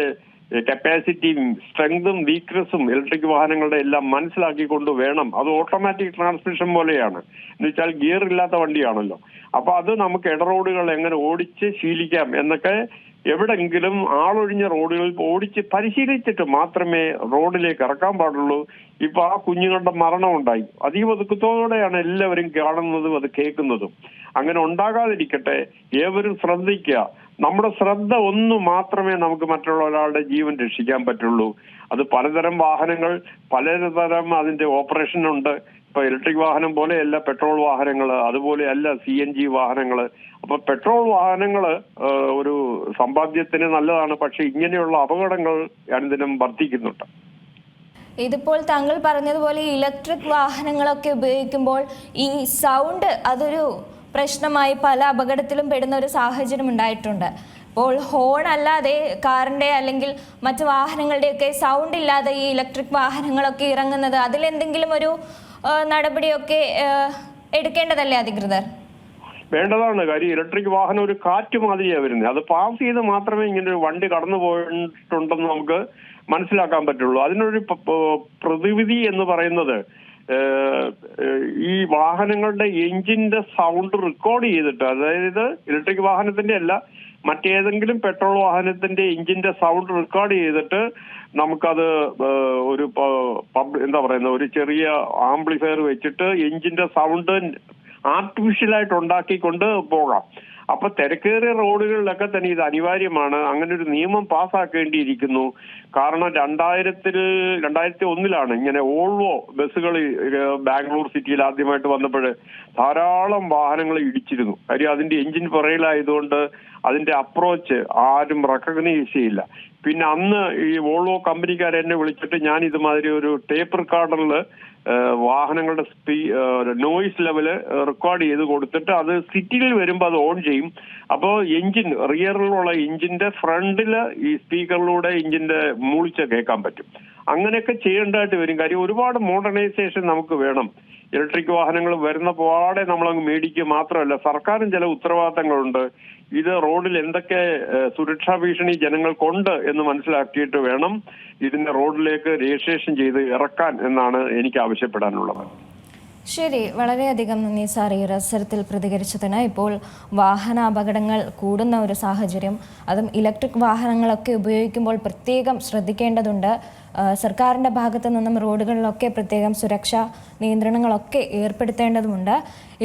കപ്പാസിറ്റിയും സ്ട്രെങ്തും വീക്ക്നെസ്സും ഇലക്ട്രിക് വാഹനങ്ങളുടെ എല്ലാം മനസ്സിലാക്കിക്കൊണ്ട് വേണം. അത് ഓട്ടോമാറ്റിക് ട്രാൻസ്മിഷൻ പോലെയാണ്. എന്ന് വെച്ചാൽ ഗിയർ ഇല്ലാത്ത വണ്ടിയാണല്ലോ. അപ്പൊ അത് നമുക്ക് ഇടറോഡുകൾ എങ്ങനെ ഓടിച്ച് ശീലിക്കാം എന്നൊക്കെ എവിടെങ്കിലും ആളൊഴിഞ്ഞ റോഡുകളിൽ ഓടിച്ച് പരിശീലിച്ചിട്ട് മാത്രമേ റോഡിലേക്ക് ഇറക്കാൻ പാടുള്ളൂ. ഇപ്പൊ ആ കുഞ്ഞുങ്ങളുടെ മരണം ഉണ്ടായി. അതീവ ദുഃഖത്തോടെയാണ് എല്ലാവരും കാണുന്നതും അത് കേൾക്കുന്നതും. അങ്ങനെ ഉണ്ടാകാതിരിക്കട്ടെ. ഏവരും ശ്രദ്ധിക്കുക. നമ്മുടെ ശ്രദ്ധ ഒന്ന് മാത്രമേ നമുക്ക് മറ്റുള്ള ഒരാളുടെ ജീവൻ രക്ഷിക്കാൻ പറ്റുള്ളൂ. അത് പലതരം വാഹനങ്ങൾ പലതരം അതിന്റെ ഓപ്പറേഷൻ ഉണ്ട്. ഇപ്പൊ ഇലക്ട്രിക് വാഹനം പോലെയല്ല പെട്രോൾ വാഹനങ്ങൾ അതുപോലെയല്ല സി എൻ ജി വാഹനങ്ങൾ. അപ്പൊ പെട്രോൾ വാഹനങ്ങൾ ഒരു സമ്പാദ്യത്തിന് നല്ലതാണ് പക്ഷെ ഇങ്ങനെയുള്ള അപകടങ്ങൾ അനുദിനം വർദ്ധിക്കുന്നുണ്ട്. ഇതിപ്പോൾ താങ്കൾ പറഞ്ഞതുപോലെ ഇലക്ട്രിക് വാഹനങ്ങളൊക്കെ ഉപയോഗിക്കുമ്പോൾ ഈ സൗണ്ട് അതൊരു പ്രശ്നമായി പല അപകടത്തിലും പെടുന്ന ഒരു സാഹചര്യം ഉണ്ടായിട്ടുണ്ട്. അപ്പോൾ ഹോൺ അല്ലാതെ കാറിന്റെ അല്ലെങ്കിൽ മറ്റു വാഹനങ്ങളുടെയൊക്കെ സൗണ്ട് ഇല്ലാതെ ഈ ഇലക്ട്രിക് വാഹനങ്ങളൊക്കെ ഇറങ്ങുന്നത് അതിലെന്തെങ്കിലും ഒരു നടപടിയൊക്കെ എടുക്കേണ്ടതല്ലേ അധികൃതർ? വേണ്ടതാണ്. കാര്യം ഇലക്ട്രിക് വാഹനം ഒരു കാറ്റ് മാതിരിയാണ് വരുന്നത്. അത് പാസ് ചെയ്ത് മാത്രമേ ഇങ്ങനെ ഒരു വണ്ടി കടന്നു പോയിട്ടുണ്ടെന്ന് നമുക്ക് മനസ്സിലാക്കാൻ പറ്റുള്ളൂ. അതിനൊരു പ്രതിവിധി എന്ന് പറയുന്നത് ഈ വാഹനങ്ങളുടെ എഞ്ചിന്റെ സൗണ്ട് റെക്കോർഡ് ചെയ്തിട്ട് അതായത് ഇലക്ട്രിക് വാഹനത്തിന്റെ അല്ല മറ്റേതെങ്കിലും പെട്രോൾ വാഹനത്തിന്റെ എഞ്ചിന്റെ സൗണ്ട് റെക്കോർഡ് ചെയ്തിട്ട് നമുക്കത് ഒരു എന്താ പറയുന്നത് ഒരു ചെറിയ ആംപ്ലിഫയർ വെച്ചിട്ട് എഞ്ചിന്റെ സൗണ്ട് ആർട്ടിഫിഷ്യലായിട്ട് ഉണ്ടാക്കിക്കൊണ്ട് പോകാം. അപ്പൊ തിരക്കേറിയ റോഡുകളിലൊക്കെ തന്നെ ഇത് അനിവാര്യമാണ്. അങ്ങനെ ഒരു നിയമം പാസ്സാക്കേണ്ടിയിരിക്കുന്നു. കാരണം രണ്ടായിരത്തിൽ രണ്ടായിരത്തി ഒന്നിലാണ് ഇങ്ങനെ ഓൾവോ ബസ്സുകൾ ബാംഗ്ലൂർ സിറ്റിയിൽ ആദ്യമായിട്ട് വന്നപ്പോൾ ധാരാളം വാഹനങ്ങൾ ഇടിച്ചിരുന്നു. കാര്യം അതിന്റെ എഞ്ചിൻ പുറയിലായതുകൊണ്ട് അതിന്റെ അപ്രോച്ച് ആരും റെക്കഗ്നൈസ് ചെയ്യില്ല. പിന്നെ അന്ന് ഈ വോൾവോ കമ്പനിക്കാർ എന്നെ വിളിച്ചിട്ട് ഞാൻ ഇതുമാതിരി ഒരു ടേപ്പ് റെക്കോർഡറിൽ വാഹനങ്ങളുടെ സ്പീ നോയിസ് ലെവൽ റെക്കോർഡ് ചെയ്ത് കൊടുത്തിട്ട് അത് സിറ്റിയിൽ വരുമ്പോൾ അത് ഓൺ ചെയ്യും. അപ്പോൾ എഞ്ചിൻ റിയറിലുള്ള എഞ്ചിന്റെ ഫ്രണ്ടിൽ ഈ സ്പീക്കറിലൂടെ എഞ്ചിന്റെ മൂളിച്ച കേൾക്കാൻ പറ്റും. അങ്ങനെയൊക്കെ ചെയ്യേണ്ടതായിട്ട് വരും. കാര്യം ഒരുപാട് മോഡേണൈസേഷൻ നമുക്ക് വേണം. ഇലക്ട്രിക് വാഹനങ്ങൾ വരുന്ന പാടെ നമ്മളങ്ങ് മേടിക്കുക മാത്രമല്ല സർക്കാരും ചില ഉത്തരവാദിത്തങ്ങളുണ്ട്. ഇത് റോഡിൽ എന്തൊക്കെ സുരക്ഷാ ഭീഷണി ജനങ്ങൾക്കുണ്ട് എന്ന് മനസ്സിലാക്കിയിട്ട് വേണം ഇതിന്റെ റോഡിലേക്ക് രജിസ്ട്രേഷൻ ചെയ്ത് ഇറക്കാൻ എന്നാണ് എനിക്ക് ആവശ്യപ്പെടാനുള്ളത്. ശരി. വളരെയധികം നന്ദി സാർ ഈ ഒരു അവസരത്തിൽ പ്രതികരിച്ചതിന്. ഇപ്പോൾ വാഹന അപകടങ്ങൾ കൂടുന്ന ഒരു സാഹചര്യം. അതും ഇലക്ട്രിക് വാഹനങ്ങളൊക്കെ ഉപയോഗിക്കുമ്പോൾ പ്രത്യേകം ശ്രദ്ധിക്കേണ്ടതുണ്ട്. സർക്കാരിന്റെ ഭാഗത്തു നിന്നും റോഡുകളിലൊക്കെ പ്രത്യേകം സുരക്ഷാ നിയന്ത്രണങ്ങളൊക്കെ ഏർപ്പെടുത്തേണ്ടതുണ്ട്.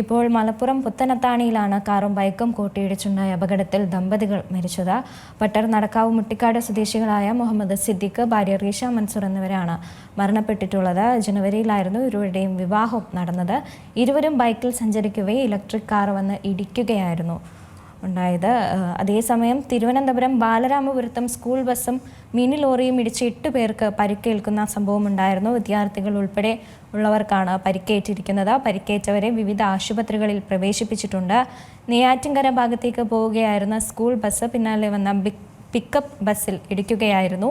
ഇപ്പോൾ മലപ്പുറം പുത്തനത്താണിയിലാണ് കാറും ബൈക്കും കൂട്ടിയിടിച്ചുണ്ടായ അപകടത്തിൽ ദമ്പതികൾ മരിച്ചത്. പട്ടർ നടക്കാവ് മുട്ടിക്കാട് സ്വദേശികളായ മുഹമ്മദ് സിദ്ദിഖ് ഭാര്യ റീഷ മൻസൂർ എന്നിവരാണ് മരണപ്പെട്ടിട്ടുള്ളത്. ജനുവരിയിലായിരുന്നു ഇരുവരുടെയും വിവാഹം നടന്നത്. ഇരുവരും ബൈക്കിൽ സഞ്ചരിക്കവേ ഇലക്ട്രിക് കാർ വന്ന് ഇടിക്കുകയായിരുന്നു. ഉണ്ടായത്. അതേസമയം തിരുവനന്തപുരം ബാലരാമപുരത്തും സ്കൂൾ ബസ്സും മിനി ലോറിയും ഇടിച്ച് എട്ട് പേർക്ക് പരിക്കേൽക്കുന്ന സംഭവം ഉണ്ടായിരുന്നു. വിദ്യാർത്ഥികൾ ഉൾപ്പെടെ ഉള്ളവർക്കാണ് പരിക്കേറ്റിരിക്കുന്നത്. പരിക്കേറ്റവരെ വിവിധ ആശുപത്രികളിൽ പ്രവേശിപ്പിച്ചിട്ടുണ്ട്. നെയ്യാറ്റിൻകര ഭാഗത്തേക്ക് പോവുകയായിരുന്ന സ്കൂൾ ബസ് പിന്നാലെ വന്ന പിക്കപ്പ് ബസ്സിൽ ഇടിക്കുകയായിരുന്നു.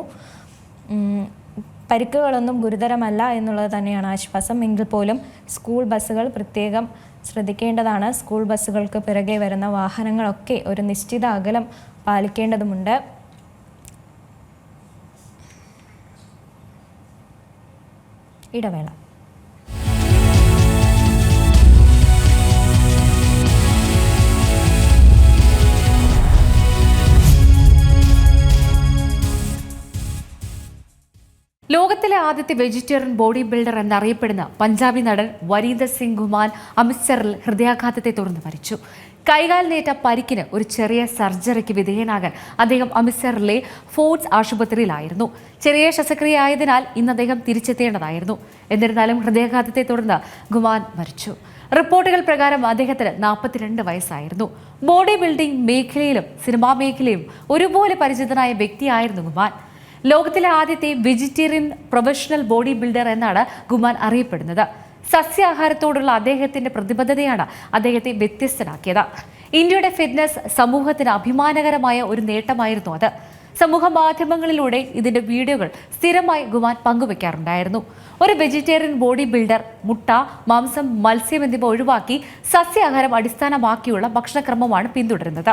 പരിക്കുകളൊന്നും ഗുരുതരമല്ല എന്നുള്ളത് തന്നെയാണ് ആശ്വാസം. എങ്കിൽ പോലും സ്കൂൾ ബസ്സുകൾ പ്രത്യേകം ശ്രദ്ധിക്കേണ്ടതാണ്. സ്കൂൾ ബസ്സുകൾക്ക് പിറകെ വരുന്ന വാഹനങ്ങളൊക്കെ ഒരു നിശ്ചിത അകലം പാലിക്കേണ്ടതുണ്ട് ഇടവേള. ലോകത്തിലെ ആദ്യത്തെ വെജിറ്റേറിയൻ ബോഡി ബിൽഡർ എന്നറിയപ്പെടുന്ന പഞ്ചാബി നടൻ വരീന്ദർ സിംഗ് ഗുമാൻ അമൃത്സറിൽ ഹൃദയാഘാതത്തെ തുടർന്ന് മരിച്ചു. കൈകാലിനേറ്റ പരിക്കിന് ഒരു ചെറിയ സർജറിക്ക് വിധേയനാകാൻ അദ്ദേഹം അമൃത്സറിലെ ഫോർട്സ് ആശുപത്രിയിലായിരുന്നു. ചെറിയ ശസ്ത്രക്രിയ ആയതിനാൽ ഇന്ന് അദ്ദേഹം തിരിച്ചെത്തേണ്ടതായിരുന്നു. എന്നിരുന്നാലും ഹൃദയാഘാതത്തെ തുടർന്ന് ഗുമാൻ മരിച്ചു. റിപ്പോർട്ടുകൾ പ്രകാരം അദ്ദേഹത്തിന് നാൽപ്പത്തിരണ്ട് വയസ്സായിരുന്നു. ബോഡി ബിൽഡിംഗ് മേഖലയിലും സിനിമാ മേഖലയും ഒരുപോലെ പരിചിതനായ വ്യക്തിയായിരുന്നു ഗുമാൻ. ലോകത്തിലെ ആദ്യത്തെ വെജിറ്റേറിയൻ പ്രൊഫഷണൽ ബോഡി ബിൽഡർ എന്നാണ് ഗുമാൻ അറിയപ്പെടുന്നത്. സസ്യാഹാരത്തോടുള്ള അദ്ദേഹത്തിന്റെ പ്രതിബദ്ധതയാണ് അദ്ദേഹത്തെ വ്യത്യസ്തനാക്കിയത്. ഇന്ത്യയുടെ ഫിറ്റ്നസ് സമൂഹത്തിന് അഭിമാനകരമായ ഒരു നേട്ടമായിരുന്നു അത്. സമൂഹ മാധ്യമങ്ങളിലൂടെ ഇതിന്റെ വീഡിയോകൾ സ്ഥിരമായി ഗുമാൻ പങ്കുവെക്കാറുണ്ടായിരുന്നു. ഒരു വെജിറ്റേറിയൻ ബോഡി ബിൽഡർ മുട്ട മാംസം മത്സ്യം എന്നിവ ഒഴിവാക്കി സസ്യാഹാരം അടിസ്ഥാനമാക്കിയുള്ള ഭക്ഷണക്രമമാണ് പിന്തുടരുന്നത്.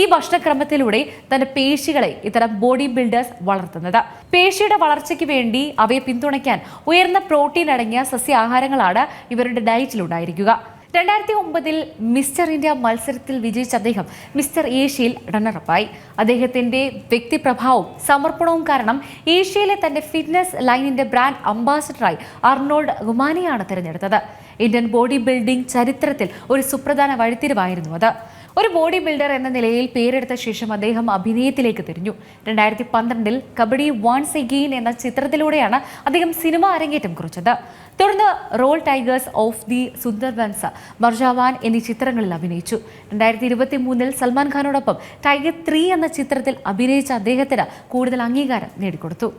ഈ ഭക്ഷണക്രമത്തിലൂടെ തന്റെ പേശികളെ ഇത്തരം ബോഡി ബിൽഡേഴ്സ് വളർത്തുന്നത്. പേശിയുടെ വളർച്ചയ്ക്ക് വേണ്ടി അവയെ പിന്തുണയ്ക്കാൻ ഉയർന്ന പ്രോട്ടീൻ അടങ്ങിയ സസ്യാഹാരങ്ങളാണ് ഇവരുടെ ഡയറ്റിൽ ഉണ്ടായിരിക്കുക രണ്ടായിരത്തി ഒമ്പതിൽ മിസ്റ്റർ ഇന്ത്യ മത്സരത്തിൽ വിജയിച്ച അദ്ദേഹം മിസ്റ്റർ ഏഷ്യയിൽ റണ്ണറപ്പായി അദ്ദേഹത്തിന്റെ വ്യക്തിപ്രഭാവവും സമർപ്പണവും കാരണം ഏഷ്യയിലെ തന്റെ ഫിറ്റ്നസ് ലൈനിന്റെ ബ്രാൻഡ് അംബാസഡറായി അർണോൾഡ് ഗുമാനിയാണ് തിരഞ്ഞെടുത്തത്. ഇന്ത്യൻ ബോഡി ബിൽഡിംഗ് ചരിത്രത്തിൽ ഒരു സുപ്രധാന വഴിത്തിരിവായിരുന്നു അത്. ഒരു ബോഡി ബിൽഡർ എന്ന നിലയിൽ പേരെടുത്ത ശേഷം അദ്ദേഹം അഭിനയത്തിലേക്ക് തിരിഞ്ഞു. രണ്ടായിരത്തി പന്ത്രണ്ടിൽ കബഡി വൺസ് എഗെയിൻ എന്ന ചിത്രത്തിലൂടെയാണ് അദ്ദേഹം സിനിമ അരങ്ങേറ്റം കുറിച്ചത്. തുടർന്ന് roar tigers of the Sundarbans Marjaavaan എന്നീ ചിത്രങ്ങളിൽ അഭിനയിച്ചു. രണ്ടായിരത്തി ഇരുപത്തി മൂന്നിൽ സൽമാൻ ഖാനോടൊപ്പം ടൈഗർ ത്രീ എന്ന ചിത്രത്തിൽ അഭിനയിച്ച അദ്ദേഹത്തിന് കൂടുതൽ അംഗീകാരം നേടിക്കൊടുത്തു.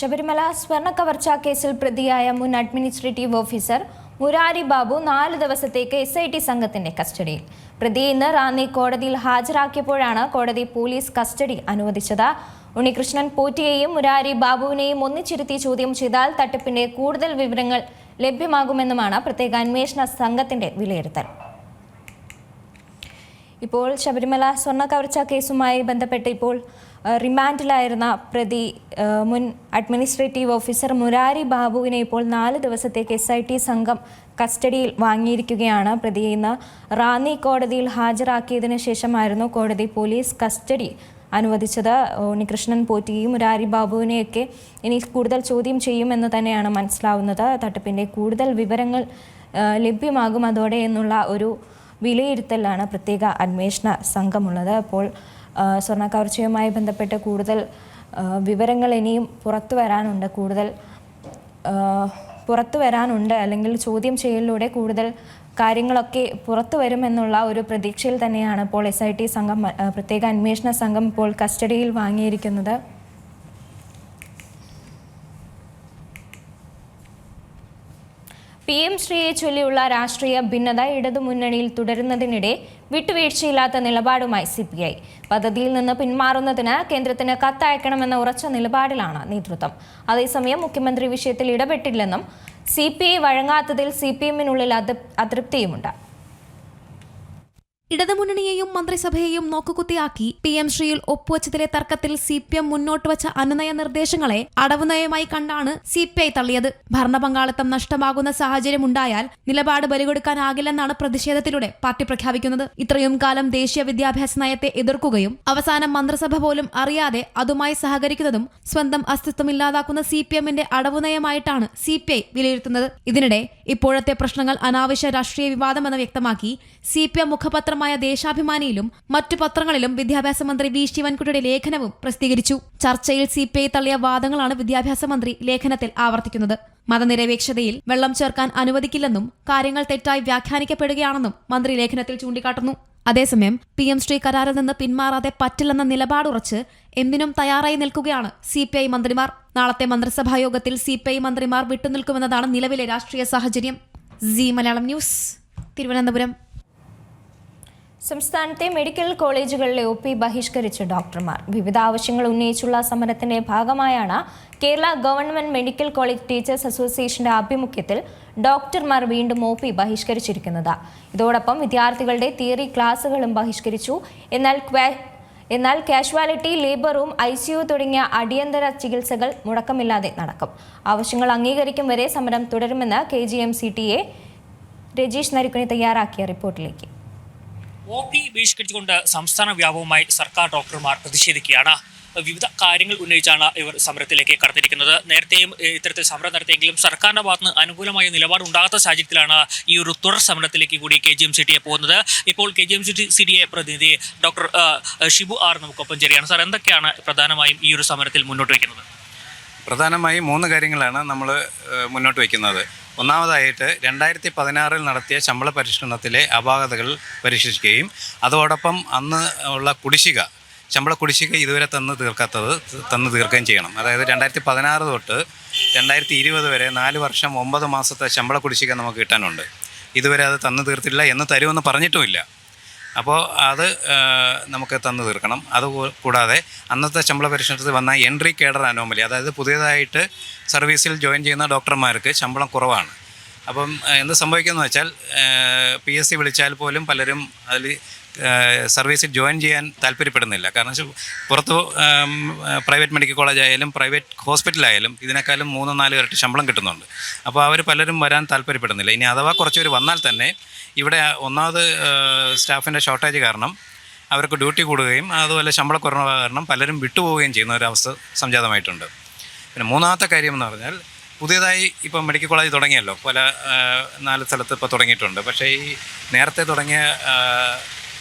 ശബരിമല സ്വർണ കവർച്ചാ കേസിൽ പ്രതിയായ മുൻ അഡ്മിനിസ്ട്രേറ്റീവ് ഓഫീസർ മുരാരി ബാബു നാല് ദിവസത്തേക്ക് എസ് ഐ ടി സംഘത്തിന്റെ കസ്റ്റഡിയിൽ. പ്രതി ഇന്ന് റാന്നി കോടതിയിൽ ഹാജരാക്കിയപ്പോഴാണ് കോടതി പോലീസ് കസ്റ്റഡി അനുവദിച്ചത്. ഉണ്ണികൃഷ്ണൻ പോറ്റിയെയും മുരാരി ബാബുവിനെയും ഒന്നിച്ചിരുത്തി ചോദ്യം ചെയ്താൽ തട്ടിപ്പിന്റെ കൂടുതൽ വിവരങ്ങൾ ലഭ്യമാകുമെന്നുമാണ് പ്രത്യേക അന്വേഷണ സംഘത്തിന്റെ വിലയിരുത്തൽ. ഇപ്പോൾ ശബരിമല സ്വർണ കവർച്ച കേസുമായി ബന്ധപ്പെട്ട് ഇപ്പോൾ റിമാൻഡിലായിരുന്ന പ്രതി മുൻ അഡ്മിനിസ്ട്രേറ്റീവ് ഓഫീസർ മുരാരി ബാബുവിനെ ഇപ്പോൾ നാല് ദിവസത്തേക്ക് എസ് ഐ ടി സംഘം കസ്റ്റഡിയിൽ വാങ്ങിയിരിക്കുകയാണ്. പ്രതിയെ ഇന്ന് റാന്നി കോടതിയിൽ ഹാജരാക്കിയതിനു ശേഷമായിരുന്നു കോടതി പോലീസ് കസ്റ്റഡി അനുവദിച്ചത്. ഉണ്ണികൃഷ്ണൻ പോറ്റിയും മുരാരി ബാബുവിനെയൊക്കെ ഇനി കൂടുതൽ ചോദ്യം ചെയ്യുമെന്ന് തന്നെയാണ് മനസ്സിലാവുന്നത്. തട്ടിപ്പിന്റെ കൂടുതൽ വിവരങ്ങൾ ലഭ്യമാകും അതോടെ എന്നുള്ള ഒരു വിലയിരുത്തലാണ് പ്രത്യേക അന്വേഷണ സംഘമുള്ളത്. അപ്പോൾ സ്വർണ കവർച്ചയുമായി ബന്ധപ്പെട്ട് കൂടുതൽ വിവരങ്ങൾ ഇനിയും പുറത്തു വരാനുണ്ട്. കൂടുതൽ പുറത്തു വരാനുണ്ട്. അല്ലെങ്കിൽ ചോദ്യം ചെയ്യലിലൂടെ കൂടുതൽ കാര്യങ്ങളൊക്കെ പുറത്തു വരുമെന്നുള്ള ഒരു പ്രതീക്ഷയിൽ തന്നെയാണ് ഇപ്പോൾ എസ് ഐ ടി സംഘം പ്രത്യേക അന്വേഷണ സംഘം ഇപ്പോൾ കസ്റ്റഡിയിൽ വാങ്ങിയിരിക്കുന്നത്. പി എം ശ്രീയെ ചൊല്ലിയുള്ള രാഷ്ട്രീയ ഭിന്നത ഇടതുമുന്നണിയിൽ തുടരുന്നതിനിടെ വിട്ടുവീഴ്ചയില്ലാത്ത നിലപാടുമായി സി പി ഐ. പദ്ധതിയിൽ നിന്ന് പിന്മാറുന്നതിന് കേന്ദ്രത്തിന് കത്തയക്കണമെന്ന ഉറച്ച നിലപാടിലാണ് നേതൃത്വം. അതേസമയം മുഖ്യമന്ത്രി വിഷയത്തിൽ ഇടപെട്ടില്ലെന്നും സി പി ഐ വഴങ്ങാത്തതിൽ സി പി എമ്മിനുള്ളിൽ അതൃപ്തിയുമുണ്ട്. ഇടതുമുന്നണിയെയും മന്ത്രിസഭയെയും നോക്കുകുത്തിയാക്കി പി എം ശ്രീയിൽ ഒപ്പുവച്ചതിലെ തർക്കത്തിൽ സി പി എം മുന്നോട്ട് വച്ച അനുനയ നിർദ്ദേശങ്ങളെ അടവുനയമായി കണ്ടാണ് സി പി ഐ തള്ളിയത്. ഭരണപങ്കാളിത്തം നഷ്ടമാകുന്ന സാഹചര്യമുണ്ടായാൽ നിലപാട് ബലികൊടുക്കാനാകില്ലെന്നാണ് പ്രതിഷേധത്തിലൂടെ പാർട്ടി പ്രഖ്യാപിക്കുന്നത്. ഇത്രയും കാലം ദേശീയ വിദ്യാഭ്യാസ നയത്തെ എതിർക്കുകയും അവസാനം മന്ത്രിസഭ പോലും അറിയാതെ അതുമായി സഹകരിക്കുന്നതും സ്വന്തം അസ്തിത്വം ഇല്ലാതാക്കുന്ന സി പി എമ്മിന്റെ അടവുനയമായിട്ടാണ് സി പി ഐ വിലയിരുത്തുന്നത്. ഇതിനിടെ ഇപ്പോഴത്തെ പ്രശ്നങ്ങൾ അനാവശ്യ രാഷ്ട്രീയ വിവാദമെന്ന് വ്യക്തമാക്കി സി പി എം മുഖപത്രമായ ദേശാഭിമാനിയിലും മറ്റു പത്രങ്ങളിലും വിദ്യാഭ്യാസ മന്ത്രി വി ശിവൻകുട്ടിയുടെ ലേഖനവും പ്രസിദ്ധീകരിച്ചു. ചർച്ചയിൽ സി പി ഐ തള്ളിയ വാദങ്ങളാണ് വിദ്യാഭ്യാസ മന്ത്രി ലേഖനത്തിൽ ആവർത്തിക്കുന്നത്. മതനിരപേക്ഷതയിൽ വെള്ളം ചേർക്കാൻ അനുവദിക്കില്ലെന്നും കാര്യങ്ങൾ തെറ്റായി വ്യാഖ്യാനിക്കപ്പെടുകയാണെന്നും മന്ത്രി ലേഖനത്തിൽ ചൂണ്ടിക്കാട്ടുന്നു. അതേസമയം പി എം ശ്രീ കരാറിൽ നിന്ന് പിന്മാറാതെ പറ്റില്ലെന്ന നിലപാടുറച്ച് എന്തിനും തയ്യാറായി നിൽക്കുകയാണ് സി പി ഐ മന്ത്രിമാർ. നാളത്തെ മന്ത്രിസഭാ യോഗത്തിൽ സി പി ഐ മന്ത്രിമാർ വിട്ടുനിൽക്കുമെന്നതാണ് നിലവിലെ രാഷ്ട്രീയ സാഹചര്യം. Zee Malayalam news Thiruvananthapuram. സംസ്ഥാനത്തെ മെഡിക്കൽ കോളേജുകളിലെ ഒ പി ബഹിഷ്കരിച്ച് ഡോക്ടർമാർ. വിവിധ ആവശ്യങ്ങൾ ഉന്നയിച്ചുള്ള സമരത്തിന്റെ ഭാഗമായാണ് Kerala government medical college teachers അസോസിയേഷന്റെ ആഭിമുഖ്യത്തിൽ ഡോക്ടർമാർ വീണ്ടും ഒ പി ബഹിഷ്കരിച്ചിരിക്കുന്നത്. ഇതോടൊപ്പം വിദ്യാർത്ഥികളുടെ തിയറി ക്ലാസുകളും ബഹിഷ്കരിച്ചു. എന്നാൽ എന്നാൽ casualty labour room I C U തുടങ്ങിയ അടിയന്തര ചികിത്സകൾ മുടക്കമില്ലാതെ നടക്കും. ആവശ്യങ്ങൾ അംഗീകരിക്കും വരെ സമരം തുടരുമെന്ന് K G M C T A Rajeesh Narikkuni തയ്യാറാക്കിയ റിപ്പോർട്ടിലേക്ക്. ഒ പി ബഹിഷ്കരിച്ചുകൊണ്ട് സംസ്ഥാന വ്യാപകമായി സർക്കാർ ഡോക്ടർമാർ പ്രതിഷേധിക്കുകയാണ്. വിവിധ കാര്യങ്ങൾ ഉന്നയിച്ചാണ് ഇവർ സമരത്തിലേക്ക് കടന്നിരിക്കുന്നത്. നേരത്തെയും ഇത്തരത്തിൽ സമരം നടത്തിയെങ്കിലും സർക്കാരിന്റെ ഭാഗത്ത് നിന്ന് അനുകൂലമായ നിലപാട് ഉണ്ടാകാത്ത സാഹചര്യത്തിലാണ് ഈ ഒരു തുടർ സമരത്തിലേക്ക് കൂടി K G M C T A പോകുന്നത്. ഇപ്പോൾ K G M C T C D A പ്രതിനിധി ഡോക്ടർ ഷിബു ആർ നമുക്കൊപ്പം ചേരുകയാണ്. സാർ എന്തൊക്കെയാണ് പ്രധാനമായും ഈ ഒരു സമരത്തിൽ മുന്നോട്ട് വയ്ക്കുന്നത്? പ്രധാനമായും മൂന്ന് കാര്യങ്ങളാണ് നമ്മൾ മുന്നോട്ട് വയ്ക്കുന്നത്. ഒന്നാമതായിട്ട് രണ്ടായിരത്തി പതിനാറിൽ നടത്തിയ ശമ്പള പരിഷ്കരണത്തിലെ അപാകതകൾ പരിശോധിക്കുകയും അതോടൊപ്പം അന്ന് ഉള്ള കുടിശ്ശിക ശമ്പള കുടിശ്ശിക ഇതുവരെ തന്ന് തീർക്കാത്തത് തന്ന് തീർക്കുകയും ചെയ്യണം. അതായത് രണ്ടായിരത്തി പതിനാറ് തൊട്ട് രണ്ടായിരത്തി ഇരുപത് വരെ നാല് വർഷം ഒമ്പത് മാസത്തെ ശമ്പള കുടിശ്ശിക നമുക്ക് കിട്ടാനുണ്ട്. ഇതുവരെ അത് തന്നു തീർത്തില്ല എന്ന് തരുമെന്ന് പറഞ്ഞിട്ടുമില്ല. അപ്പോൾ അത് നമുക്ക് തന്നു തീർക്കണം. അത് കൂടാതെ അന്നത്തെ ശമ്പള പരിഷ്കരണത്തിൽ വന്ന എൻട്രി കേഡർ അനോമലി അതായത് പുതിയതായിട്ട് സർവീസിൽ ജോയിൻ ചെയ്യുന്ന ഡോക്ടർമാർക്ക് ശമ്പളം കുറവാണ്. അപ്പം എന്ത് സംഭവിക്കുന്നത് വെച്ചാൽ പി എസ് സി വിളിച്ചാൽ പോലും പലരും അതിൽ സർവീസിൽ ജോയിൻ ചെയ്യാൻ താല്പര്യപ്പെടുന്നില്ല. കാരണം വെച്ചാൽ പുറത്ത് പ്രൈവറ്റ് മെഡിക്കൽ കോളേജ് ആയാലും പ്രൈവറ്റ് ഹോസ്പിറ്റലായാലും ഇതിനേക്കാളും മൂന്നോ നാലോ ഇരട്ടി ശമ്പളം കിട്ടുന്നുണ്ട്. അപ്പോൾ അവർ പലരും വരാൻ താല്പര്യപ്പെടുന്നില്ല. ഇനി അഥവാ കുറച്ച് പേര് വന്നാൽ തന്നെ ഇവിടെ ഒന്നാമത് സ്റ്റാഫിന്റെ ഷോർട്ടേജ് കാരണം അവർക്ക് ഡ്യൂട്ടി കൂടുകയും അതുപോലെ ശമ്പളക്കുറവ് കാരണം പലരും വിട്ടുപോവുകയും ചെയ്യുന്ന ഒരു അവസ്ഥ സംജാതമായിട്ടുണ്ട്. പിന്നെ മൂന്നാമത്തെ കാര്യം എന്ന് പറഞ്ഞാൽ പുതിയതായി ഇപ്പോൾ മെഡിക്കൽ കോളേജ് തുടങ്ങിയല്ലോ. പല നാല് സ്ഥലത്ത് ഇപ്പോൾ തുടങ്ങിയിട്ടുണ്ട്. പക്ഷേ ഈ നേരത്തെ തുടങ്ങിയ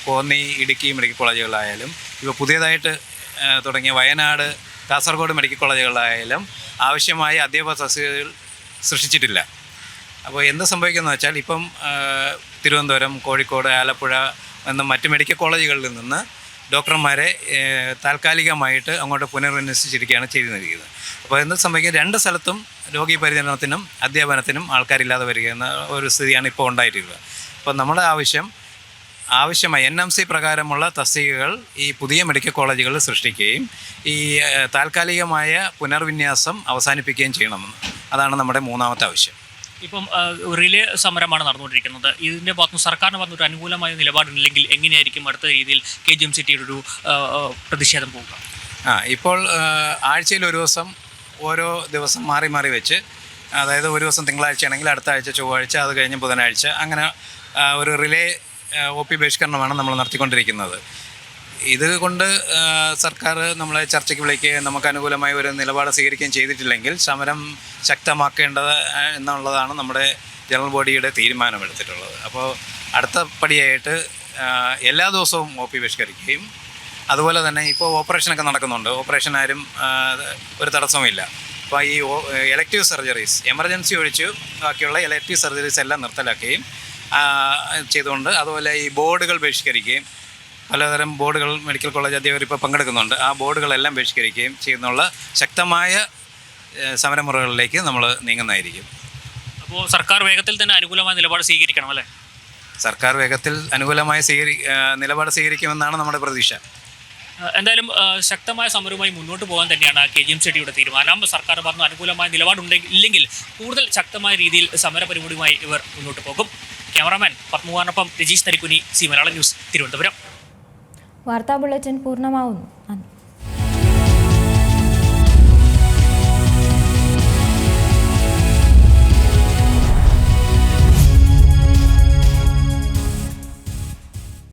കോന്നി ഇടുക്കി മെഡിക്കൽ കോളേജുകളായാലും ഇപ്പോൾ പുതിയതായിട്ട് തുടങ്ങിയ വയനാട് കാസർഗോഡ് മെഡിക്കൽ കോളേജുകളായാലും ആവശ്യമായ അധ്യാപക സസ്യകൾ സൃഷ്ടിച്ചിട്ടില്ല. അപ്പോൾ എന്ത് സംഭവിക്കുന്നത് വെച്ചാൽ ഇപ്പം തിരുവനന്തപുരം കോഴിക്കോട് ആലപ്പുഴ എന്ന മറ്റ് മെഡിക്കൽ കോളേജുകളിൽ നിന്ന് ഡോക്ടർമാരെ താൽക്കാലികമായിട്ട് അങ്ങോട്ട് പുനർവിന്യസിച്ചിരിക്കുകയാണ് ചെയ്തിരിക്കുന്നത്. അപ്പോൾ എന്ത് സംഭവിക്കും? രണ്ട് സ്ഥലത്തും രോഗി പരിചരണത്തിനും അധ്യാപനത്തിനും ആൾക്കാരില്ലാതെ വരിക എന്ന ഒരു സ്ഥിതിയാണ് ഇപ്പോൾ ഉണ്ടായിട്ടുള്ളത് അപ്പോൾ നമ്മുടെ ആവശ്യം ആവശ്യമായ എൻ എം സി പ്രകാരമുള്ള തസ്തികകൾ ഈ പുതിയ മെഡിക്കൽ കോളേജുകളിൽ സൃഷ്ടിക്കുകയും ഈ താൽക്കാലികമായ പുനർവിന്യാസം അവസാനിപ്പിക്കുകയും ചെയ്യണമെന്ന്. അതാണ് നമ്മുടെ മൂന്നാമത്തെ ആവശ്യം. ഇപ്പം റിലേ സമരമാണ് നടന്നുകൊണ്ടിരിക്കുന്നത്. ഇതിന്റെ ഭാഗത്ത് സർക്കാരിന് ഭാഗത്ത് ഒരു അനുകൂലമായ നിലപാടുണ്ടെങ്കിൽ എങ്ങനെയായിരിക്കും അടുത്ത രീതിയിൽ കെ ജി എം സി ടിയുടെ ഒരു പ്രതിഷേധം പോവുക? ആ ഇപ്പോൾ ആഴ്ചയിൽ ഒരു ദിവസം ഓരോ ദിവസം മാറി മാറി വെച്ച് അതായത് ഒരു ദിവസം തിങ്കളാഴ്ച ആണെങ്കിൽ അടുത്ത ആഴ്ച ചൊവ്വാഴ്ച അത് കഴിഞ്ഞ് ബുധനാഴ്ച അങ്ങനെ ഒരു റിലേ ഒ പി ബഹിഷ്കരണമാണ് നമ്മൾ നടത്തിക്കൊണ്ടിരിക്കുന്നത്. ഇത് കൊണ്ട് സർക്കാർ നമ്മളെ ചർച്ചയ്ക്ക് വിളിക്കുകയും നമുക്ക് അനുകൂലമായ ഒരു നിലപാട് സ്വീകരിക്കുകയും ചെയ്തിട്ടില്ലെങ്കിൽ സമരം ശക്തമാക്കേണ്ടത് എന്നുള്ളതാണ് നമ്മുടെ ജനറൽ ബോഡിയുടെ തീരുമാനം എടുത്തിട്ടുള്ളത് അപ്പോൾ അടുത്ത പടിയായിട്ട് എല്ലാ ദിവസവും ഒ പി ബഹിഷ്കരിക്കുകയും അതുപോലെ തന്നെ ഇപ്പോൾ ഓപ്പറേഷനൊക്കെ നടക്കുന്നുണ്ട്. ഓപ്പറേഷൻ ആരും ഒരു തടസ്സവുമില്ല. അപ്പോൾ ഈ എലക്റ്റീവ് സർജറീസ് എമർജൻസി ഒഴിച്ച് ബാക്കിയുള്ള എലക്റ്റീവ് സർജറീസ് എല്ലാം നിർത്തലാക്കുകയും ചെയ്തുകൊണ്ട് അതുപോലെ ഈ ബോർഡുകൾ ബഹിഷ്കരിക്കുകയും പലതരം ബോർഡുകൾ മെഡിക്കൽ കോളേജ് അധ്യാപകർ ഇപ്പോൾ പങ്കെടുക്കുന്നുണ്ട്. ആ ബോർഡുകളെല്ലാം ബഹിഷ്കരിക്കുകയും ചെയ്യുന്നുള്ള ശക്തമായ സമരമുറകളിലേക്ക് നമ്മൾ നീങ്ങുന്നതായിരിക്കും. അപ്പോൾ സർക്കാർ വേഗത്തിൽ തന്നെ അനുകൂലമായ നിലപാട് സ്വീകരിക്കണം അല്ലേ? സർക്കാർ വേഗത്തിൽ അനുകൂലമായ സ്വീകരി നിലപാട് സ്വീകരിക്കുമെന്നാണ് നമ്മുടെ പ്രതീക്ഷ. എന്തായാലും ശക്തമായ സമരവുമായി മുന്നോട്ട് പോകാൻ തന്നെയാണ് കെ ജി എം സിറ്റിയുടെ തീരുമാനം. സർക്കാർ പറഞ്ഞു അനുകൂലമായ നിലപാടുണ്ടെങ്കിൽ ഇല്ലെങ്കിൽ കൂടുതൽ ശക്തമായ രീതിയിൽ സമര പരിപാടിയുമായി ഇവർ മുന്നോട്ട് പോകും. ക്യാമറാമാൻ പത്മകുമാറിനൊപ്പം രജീഷ് തരിക്കുനി സി മലയാളം ന്യൂസ് തിരുവനന്തപുരം. വാർത്താ ബുള്ളറ്റിൻ പൂർണമാവുന്നു.